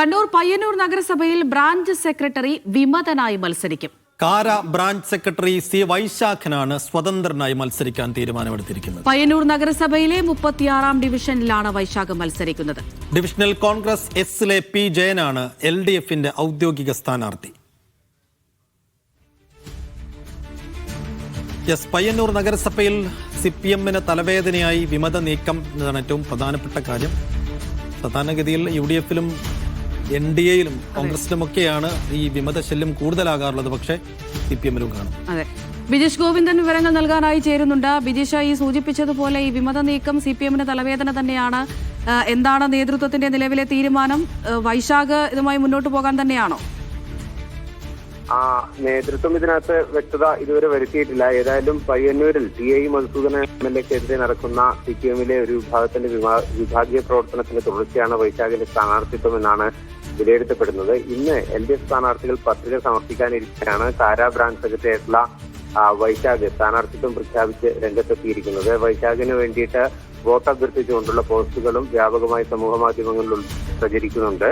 കണ്ണൂർ പയ്യന്നൂർ നഗരസഭയിൽ branch secretary വിമതനായി മത്സരിക്കും. കാര ബ്രാഞ്ച് സെക്രട്ടറി സി വൈശാഖനാണ് സ്വതന്ത്രനായി മത്സരിക്കാൻ തീരുമാനമെടുത്തിരിക്കുന്നത്. പയ്യന്നൂർ നഗരസഭയിലെ മുപ്പത്തിയാറാം ഡിവിഷനിലാണ് വൈശാഖ് മത്സരിക്കുന്നത്. ഡിവിഷണൽ കോൺഗ്രസ് എസിലെ പി ജയനാണ് എൽ ഡി എഫിന്റെ ഔദ്യോഗിക സ്ഥാനാർത്ഥി. എസ് പയ്യന്നൂർ നഗരസഭയിൽ സി പി എമ്മിന് തലവേദനയായി വിമത നീക്കം എന്നതാണ് ഏറ്റവും പ്രധാനപ്പെട്ട കാര്യം. സാധാരണഗതിയിൽ യു ഡി എഫിലും എൻ ഡി എയിലും കോൺഗ്രസിലുമൊക്കെയാണ് ഈ വിമത ശല്യം കൂടുതലാകാറുള്ളത്. പക്ഷേ സി പി എമ്മിലും കാണും. അതെ. ബിജേഷ് ഗോവിന്ദൻ വിവരങ്ങൾ നൽകാനായി ചേരുന്നുണ്ട്. ബിജേഷ് ഈ സൂചിപ്പിച്ചതുപോലെ ഈ വിമത നീക്കം സി പി എമ്മിന് തലവേദന തന്നെയാണ്. എന്താണ് നേതൃത്വത്തിന്റെ നിലവിലെ തീരുമാനം? വൈശാഖ് ഇതുമായി മുന്നോട്ട് പോകാൻ തന്നെയാണോ? ആ നേതൃത്വം ഇതിനകത്ത് വ്യക്തത ഇതുവരെ വരുത്തിയിട്ടില്ല. ഏതായാലും പയ്യന്നൂരിൽ T I Madhusudana M L എക്കെതിരെ നടക്കുന്ന സി പി എമ്മിലെ ഒരു വിഭാഗത്തിന്റെ വിഭാഗീയ പ്രവർത്തനത്തിന്റെ തുടർച്ചയാണ് വൈശാഖിന്റെ സ്ഥാനാർത്ഥിത്വം എന്നാണ് വിലയിരുത്തപ്പെടുന്നത്. ഇന്ന് എൽ ഡി എഫ് സ്ഥാനാർത്ഥികൾ പത്രിക സമർപ്പിക്കാനിരിക്കെയാണ് കാരാ ബ്രാഞ്ച് സെക്രട്ടറി ആയിട്ടുള്ള വൈശാഖ് സ്ഥാനാർത്ഥിത്വം പ്രഖ്യാപിച്ച് രംഗത്തെത്തിയിരിക്കുന്നത്. വൈശാഖിന് വേണ്ടിയിട്ട് വോട്ട് അഭ്യർത്ഥിച്ചുകൊണ്ടുള്ള പോസ്റ്റുകളും വ്യാപകമായി സമൂഹ മാധ്യമങ്ങളിൽ പ്രചരിക്കുന്നുണ്ട്.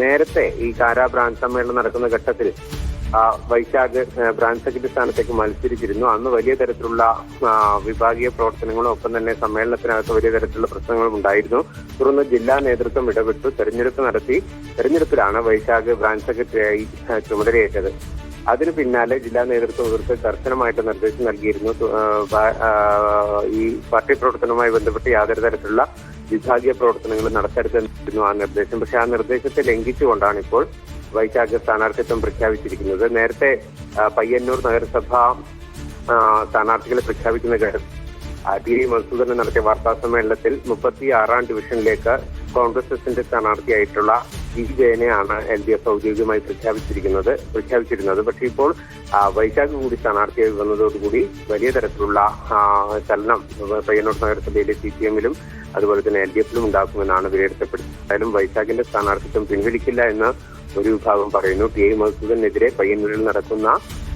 നേരത്തെ ഈ കാരാ ബ്രാഞ്ച് സമ്മേളനം നടക്കുന്ന ഘട്ടത്തിൽ വൈശാഖ് ബ്രാഞ്ച് സെക്രട്ടറി സ്ഥാനത്തേക്ക് മത്സരിച്ചിരുന്നു. അന്ന് വലിയ തരത്തിലുള്ള വിഭാഗീയ പ്രവർത്തനങ്ങളും ഒപ്പം തന്നെ സമ്മേളനത്തിനകത്ത് വലിയ തരത്തിലുള്ള പ്രശ്നങ്ങളും ഉണ്ടായിരുന്നു. തുടർന്ന് ജില്ലാ നേതൃത്വം ഇടപെട്ടു. തെരഞ്ഞെടുപ്പ് നടത്തി. തെരഞ്ഞെടുപ്പിലാണ് വൈശാഖ് ബ്രാഞ്ച് സെക്രട്ടറിയായി ചുമതലയേറ്റത്. അതിന് പിന്നാലെ ജില്ലാ നേതൃത്വം ഇവർക്ക് കർശനമായിട്ട് നിർദ്ദേശം നൽകിയിരുന്നു. ഈ പാർട്ടി പ്രവർത്തനവുമായി ബന്ധപ്പെട്ട് യാതൊരു തരത്തിലുള്ള വിഭാഗീയ പ്രവർത്തനങ്ങൾ നടത്തരുതെന്നായിരുന്നു ആ നിർദ്ദേശം. പക്ഷെ ആ നിർദ്ദേശത്തെ ലംഘിച്ചുകൊണ്ടാണ് ഇപ്പോൾ വൈശാഖ് സ്ഥാനാർത്ഥിത്വം പ്രഖ്യാപിച്ചിരിക്കുന്നത്. നേരത്തെ പയ്യന്നൂർ നഗരസഭ സ്ഥാനാർത്ഥികളെ പ്രഖ്യാപിക്കുന്ന ടി. വി. മധുസൂദനൻ നടത്തിയ വാർത്താ സമ്മേളനത്തിൽ മുപ്പത്തി ആറാം ഡിവിഷനിലേക്ക് കോൺഗ്രസ് എസിന്റെ സ്ഥാനാർത്ഥിയായിട്ടുള്ള ഇ ജയനെയാണ് എൽ. ഡി. എഫ്. ഔദ്യോഗികമായി പ്രഖ്യാപിച്ചിരിക്കുന്നത് പ്രഖ്യാപിച്ചിരുന്നത്. പക്ഷേ ഇപ്പോൾ വൈശാഖ് കൂടി സ്ഥാനാർത്ഥിയായി വന്നതോടുകൂടി വലിയ തരത്തിലുള്ള ചലനം പയ്യന്നൂർ നഗരസഭയിലെ സി. പി. എമ്മിലും അതുപോലെ തന്നെ എൽ. ഡി. എഫിലും ഉണ്ടാക്കുമെന്നാണ് വിലയിരുത്തപ്പെടുന്നത്. എന്തായാലും വൈശാഖിന്റെ സ്ഥാനാർത്ഥിത്വം പിൻവലിക്കില്ല എന്ന് ഒരു വിഭാഗം പറയുന്നു. ടി ഐ മധുസൂദനെതിരെ പയ്യന്നൂരിൽ നടക്കുന്ന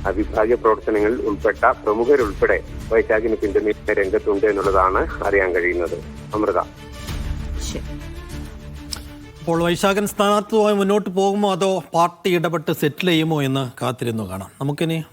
അവിഭാജ്യ വിഭാഗീയ പ്രവർത്തനങ്ങളിൽ ഉൾപ്പെട്ട പ്രമുഖരുൾപ്പെടെ വൈശാഖിന് പിന്തുണ രംഗത്തുണ്ട് എന്നുള്ളതാണ് അറിയാൻ കഴിയുന്നത്. അമൃത. അപ്പോൾ വൈശാഖൻ സ്ഥാനാർത്ഥിയുമായി മുന്നോട്ട് പോകുമോ അതോ പാർട്ടി ഇടപെട്ട് സെറ്റിൽ ചെയ്യുമോ എന്ന് കാത്തിരുന്നു കാണാം. നമുക്കിനി